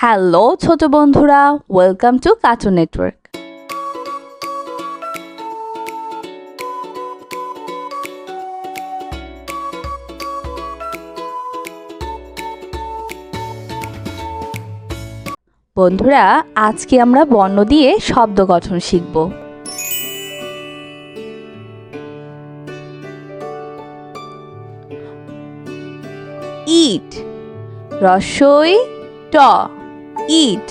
Hello ছোট বন্ধুরা welcome to cartoon network বন্ধুরা, আজকে আমরা বর্ণ দিয়ে শব্দ গঠন শিখব। ইট, রসই, ট। ইট।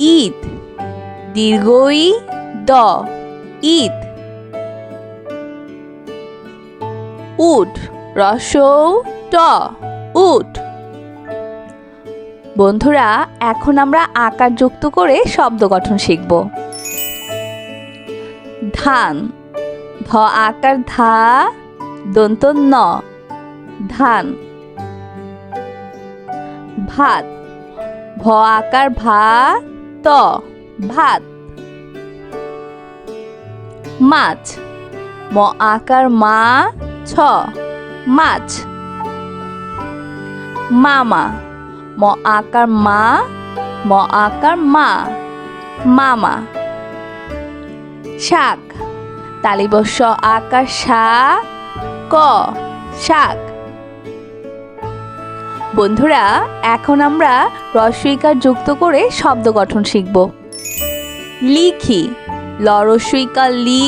ঈদ দীর্ঘই দ ঈদ উট রসৌ ট, উট। বন্ধুরা, এখন আমরা আকার যুক্ত করে শব্দ গঠন শিখব। ধান, ধ আকার ধা, দন্ত ন। ধান ভাত। ভ আকার ভা ত, ভাত। মাছ। ম আকার মা ছ, মাছ। মামা। ম আকার মা, ম আকার মা, মামা। শাক। তালিবস্য আকার সা, ক, শাক। বন্ধুরা, এখন আমরা রস্বইকার যুক্ত করে শব্দ গঠন শিখব। লিখি ল রস্বইকার লি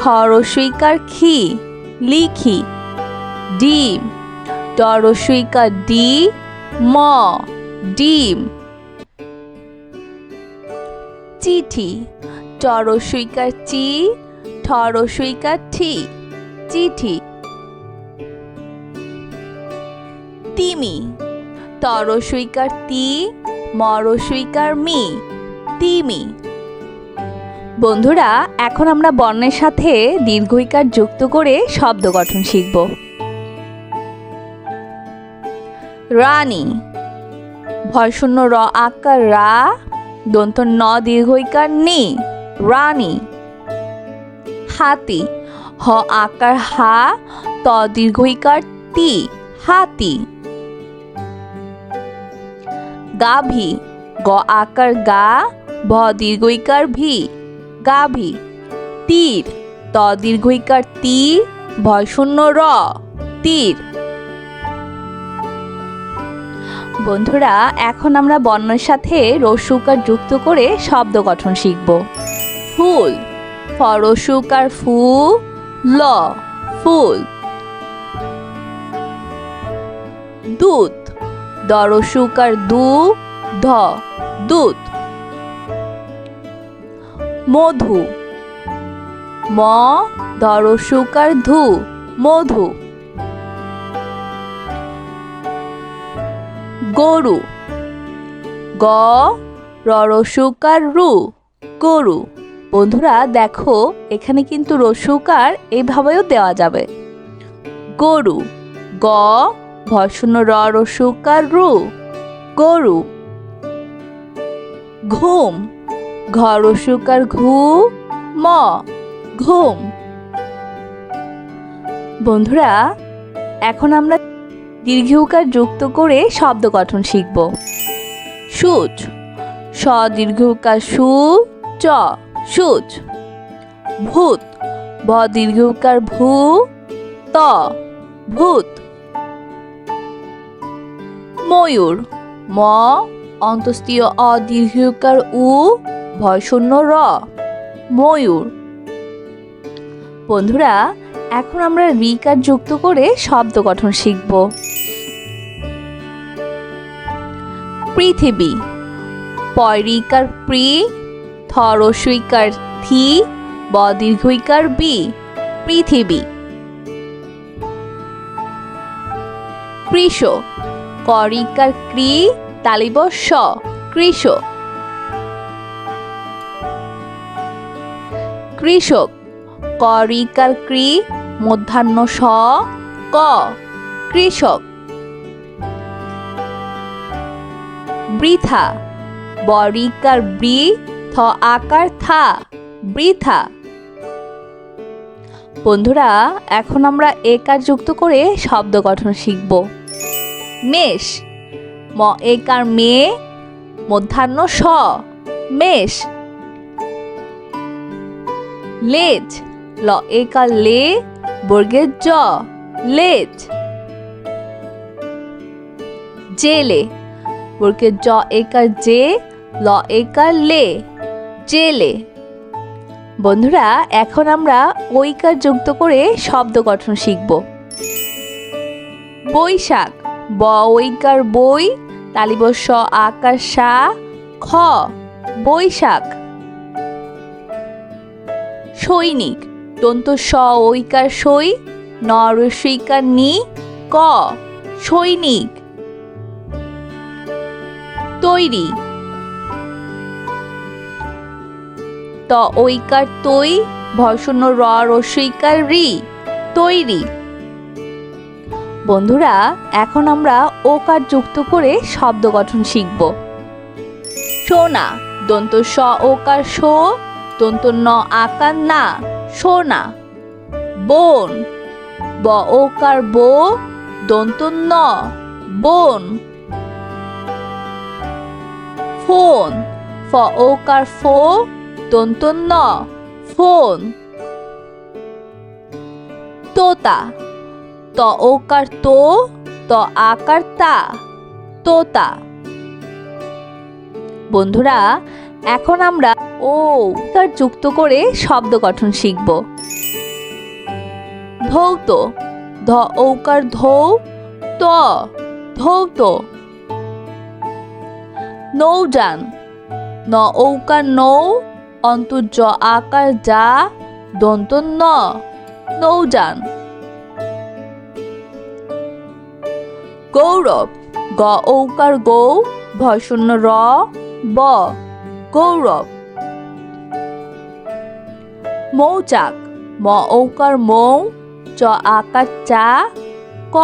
খ রস্বইকার খি, লিখি, ডিম ড রস্বইকার ডি, ম, ডিম। চিঠি ট রস্বইকার চি ঠ রস্বইকার ঠি, চিঠি। তিমি। তর তরসইকার তি, মর মরসইকার মি, তিমি। বন্ধুরা, এখন আমরা বর্ণের সাথে দীর্ঘইকার যুক্ত করে শব্দ গঠন শিখব। রানী। ভয়শূন্য র আকার রা, দন্ত ন দীর্ঘইকার নি, রানী। হাতি। হ আকার হা, ত দীর্ঘইকার তি, হাতি। গাভী গ আকার গা, ভ দীর্ঘইকার ভি গাভী তীর, ত দীর্ঘইকার তি ভয় শূন্য র, তীর। বন্ধুরা, এখন আমরা বর্ণের সাথে রসুকার যুক্ত করে শব্দ গঠন শিখব। ফুল ফরসুকার ফু, ল, ফুল। দুধ দরসুকার দু, ধ, দুধ। মধু। ম দরসুকার ধু, মধু। গরু। গ ররসুকার রু, গরু। বন্ধুরা, দেখো, এখানে কিন্তু রসুকার এইভাবেও দেওয়া যাবে। গরু। গ ভর্ষণ র রসুকার রু গরু। ঘুম। ঘ রসুকার ঘু, ম, ঘুম। বন্ধুরা, এখন আমরা দীর্ঘকার যুক্ত করে শব্দ গঠন শিখব। সূচ। স দীর্ঘকার সু, চ, সূচ। ভূত। ভ দীর্ঘকার ভূ, ত, ভূত। ময়ূর। ম অন্তস্তীয় অদীর্ঘকার উ, ভয়শূন্য র, ময়ূর। বন্ধুরা, এখন আমরা রিকার যুক্ত করে শব্দ গঠন শিখব। পৃথিবী। পয়রিকার প্রি থরসইকার থি, বদীর্ঘইকার বি, পৃথিবী। কৃষ করিকার ক্রি তালিব স কৃষ কৃষক, করিকার ক্রি মধ্যাহ্ন স, ক, কৃষক। বৃথা, বরিকার বৃ থ আকার থা, বৃথা। বন্ধুরা, এখন আমরা একার যুক্ত করে শব্দ গঠন শিখব। মেষ। ম, একার মেয়ে, মধ্যাহ্ন স, মেষ। লেজ। ল, একার লে, বর্গের জ, লেজ। জেলে। বর্গের জ, একার জে, ল, একার লে, জেলে। বন্ধুরা, এখন আমরা ঐকার যুক্ত করে শব্দ গঠন শিখব। বৈশাখ। ব ঐকার বই তালিবস্য আকার সা, খ বৈশাখ। সৈনিক দন্ত স ঐকার সই, ন নি, ক সৈনিক। তৈরি। ত ঐকার তৈ ভয়শূন্য র রসইকার রি। তৈরি। বন্ধুরা, এখন আমরা ওকার যুক্ত করে শব্দ গঠন শিখব। সোনা, দন্ত স ওকার শো দন্ত ন আকার না, সোনা। বোন, ব ওকার বো, দন্ত ন, বোন। ফোন, ফ ওকার ফো, দন্ত ন, ফোন। তোতা ত ওকার তো, ত আকার তা তোতা বন্ধুরা, এখন আমরা ও কার যুক্ত করে শব্দ গঠন শিখব। ধৌত ধ ঔকার ধৌ, ত ধৌত নৌযান ন ঔকার নৌ অন্ত অন্তর্য আকার যা দন্ত ন নৌযান গৌরব, গ ঔকার গৌ ভয়শূন্য র, ব, গৌরব। মৌচাক, ম ঔকার মৌ, চ আকার চা, ক।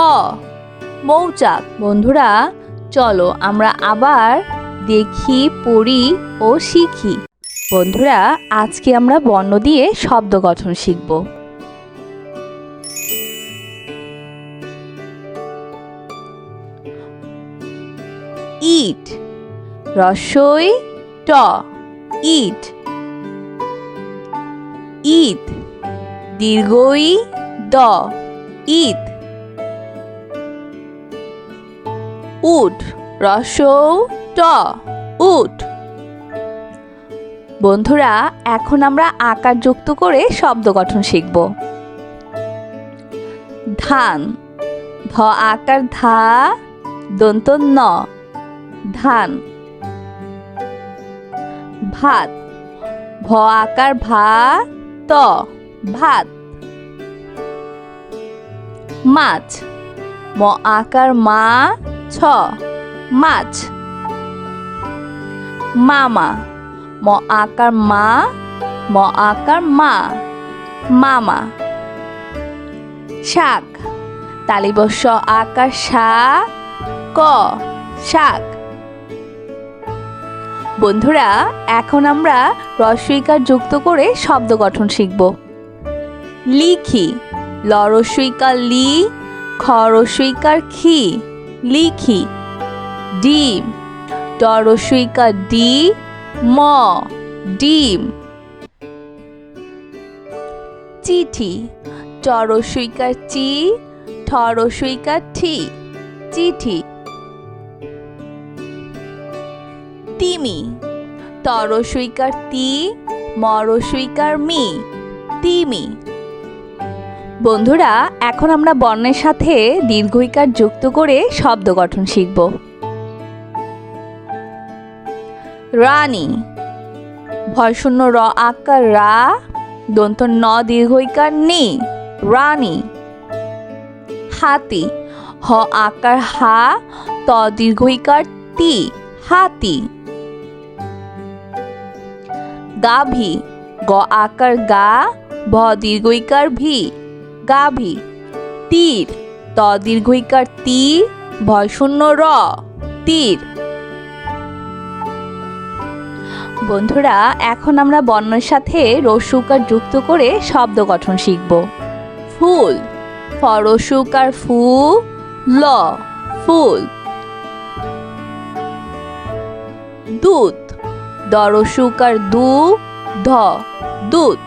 মৌচাক, বন্ধুরা, চলো আমরা আবার দেখি, পড়ি ও শিখি। বন্ধুরা, আজকে আমরা বর্ণ দিয়ে শব্দ গঠন শিখব। ইট রসই ট ইট ঈদ দীর্ঘই দ ঈদ উট রসৌ ট উট বন্ধুরা, এখন আমরা আকার যুক্ত করে শব্দ গঠন শিখব। ধান। ধ আকার ধা দন্ত ন ধান। ভাত। ভ আকার ভা ত। ভাত। মাছ। ম আকার মা ছ। মাছ। মামা। ম আকার মা, ম আকার মা, মামা। শাক। তালিবস্য আকার সা ক, শাক। বন্ধুরা, এখন আমরা রস্বইকার যুক্ত করে শব্দ গঠন শিখব। লিখি, ল রস্বইকার লি, খ রস্বইকার খি, লিখি, ডিম। ড রস্বইকার ডি, ম, ডিম। চিঠি, ট রস্বইকার চি, ঠ রস্বইকার ঠি, চিঠি। তিমি। তরসইকার তি মরসইকার মি, তিমি। বন্ধুরা, এখন আমরা বর্ণের সাথে দীর্ঘইকার যুক্ত করে শব্দ গঠন শিখব। রানী। ভয়শূন্য র আকার রা, দন্ত ন দীর্ঘইকার নি, রানী। হাতি। হ আকার হা, ত দীর্ঘইকার তি, হাতি। গাভী গ আকার গা, ভ দীর্ঘইকার ভি গাভী তীর, ত দীর্ঘইকার তি ভয় শূন্য র, তীর। বন্ধুরা, এখন আমরা বর্ণের সাথে রসুকার যুক্ত করে শব্দ গঠন শিখব। ফুল ফরসুকার ফু, ল, ফুল। দুধ দরসুকার দু, ধ, দুধ।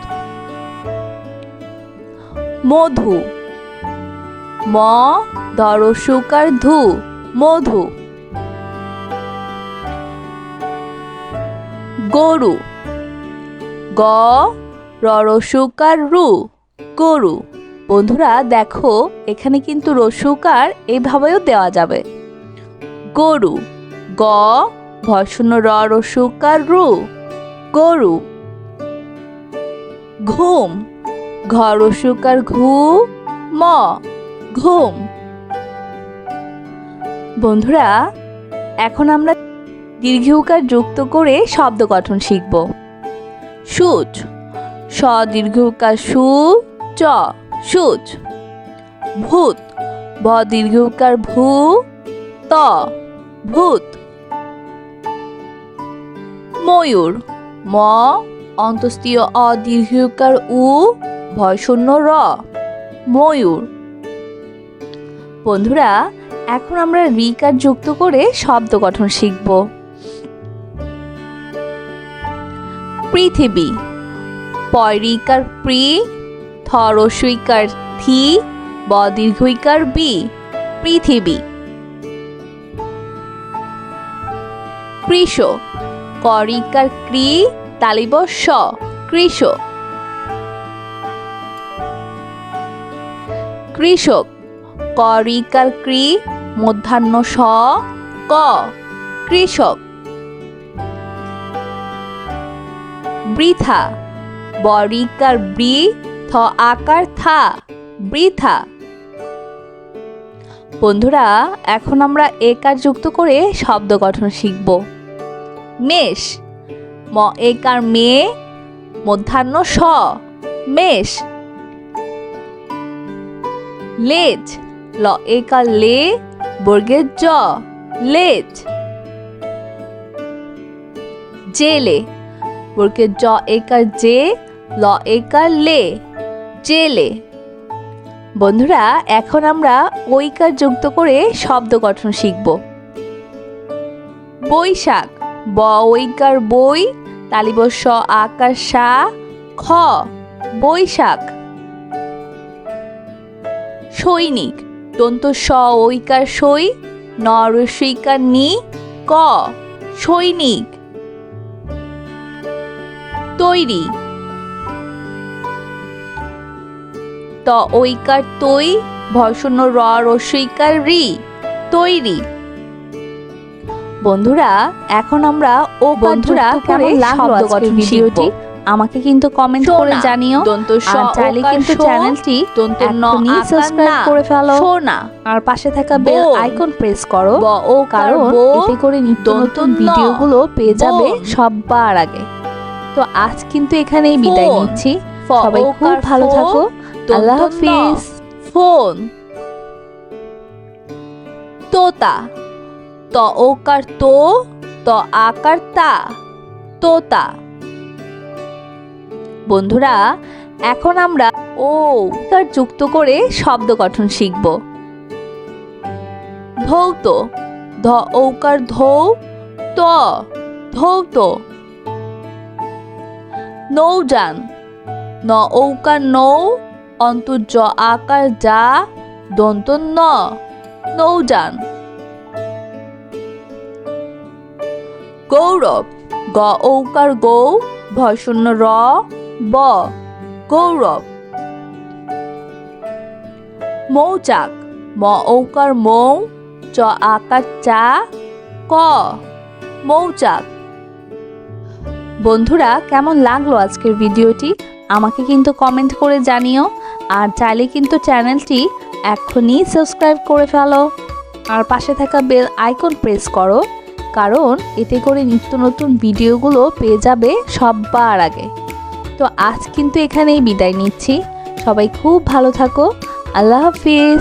মধু। ম দরসুকার ধু, মধু। গরু। গ রসুকার রু, গরু। বন্ধুরা, দেখো, এখানে কিন্তু রসুকার এইভাবেও দেওয়া যাবে। গরু। গ ভর্ষণ রর র রসুকার রু, গরু। ঘুম ঘ রসুকার ঘু, ম, ঘুম। বন্ধুরা, এখন আমরা দীর্ঘকার যুক্ত করে শব্দ গঠন শিখব। সূচ স দীর্ঘকার সু, চ, সূচ। ভূত ব দীর্ঘকার ভূ, ত, ভূত। ময়ূর। ম অন্তস্তীয় অ দীর্ঘকার উ, ভয়শূন্য র, ময়ূর। বন্ধুরা, এখন আমরা রিকার যুক্ত করে শব্দ গঠন শিখব। পৃথিবী। পয়রিকার প্রি থরসইকার থি, ব দীর্ঘইকার বি, পৃথিবী। কৃষ। করিকার ক্রি তালিব স, কৃষ। কৃষক, করিকার ক্রি মধ্যাহ্ন স, ক। কৃষক, বৃথা, বরিকার বৃ থ আকার থা, বৃথা। বন্ধুরা, এখন আমরা একার যুক্ত করে শব্দ গঠন শিখব। মেষ। ম, একার মে মধ্যাহ্ন স, মেষ। লেজ। ল, একার লে, বর্গের জ, লেজ। জেলে। বর্গের জ, একার জে, ল, একার লে, জেলে। বন্ধুরা, এখন আমরা ঐকার যুক্ত করে শব্দ গঠন শিখব। বৈশাখ। ব ঐকার বই, তালিব স আকার সা, খ বৈশাখ। সৈনিক, দন্ত স ঐকার সই নরসইকার নি, ক সৈনিক। তৈরি। ত ঐকার তৈ ভর্ষণ র রি, তৈরি। বন্ধুরা এখন আমরা ও বন্ধুরা কেমন লাগল আজকের ভিডিওটি? আমাকে কিন্তু কমেন্ট করে জানিও। দন্ত আর চাইলে কিন্তু চ্যানেলটি দন্ত ন এখনই সাবস্ক্রাইব করে ফেলো। আর পাশে থাকা বেল আইকন প্রেস করো ও কারণ এতে করে নিত্য নতুন ভিডিওগুলো পেয়ে যাবে। সবার আগে। তো আজ কিন্তু এখানেই বিদায় নিচ্ছি। সবাই খুব ভালো থাকো। আল্লাহ হাফিজ। ফোন। তোতা। ত ওকার তো, ত আকার তা তোতা বন্ধুরা, এখন আমরা ও কার যুক্ত করে শব্দ গঠন শিখব। ধৌত ধ ওকার ধৌ, ত ধৌত নৌযান ন ঔকার নৌ অন্তর জ আকার যা দন্ত ন নৌযান গৌরব। গ ঔকার গৌ ভয়শূন্য র, ব। গৌরব। মৌচাক। ম ঔকার মৌ, চ আকার চা, ক। মৌচাক। বন্ধুরা, কেমন লাগল আজকের ভিডিওটি? আমাকে কিন্তু কমেন্ট করে জানিও। আর চাইলে কিন্তু চ্যানেলটি এখনই সাবস্ক্রাইব করে ফেলো। আর পাশে থাকা বেল আইকন প্রেস করো। কারণ এতে করে নিত্য নতুন ভিডিওগুলো পেয়ে যাবে সববার আগে। তো আজ কিন্তু এখানেই বিদায় নিচ্ছি। সবাই খুব ভালো থাকো। আল্লাহ হাফিজ।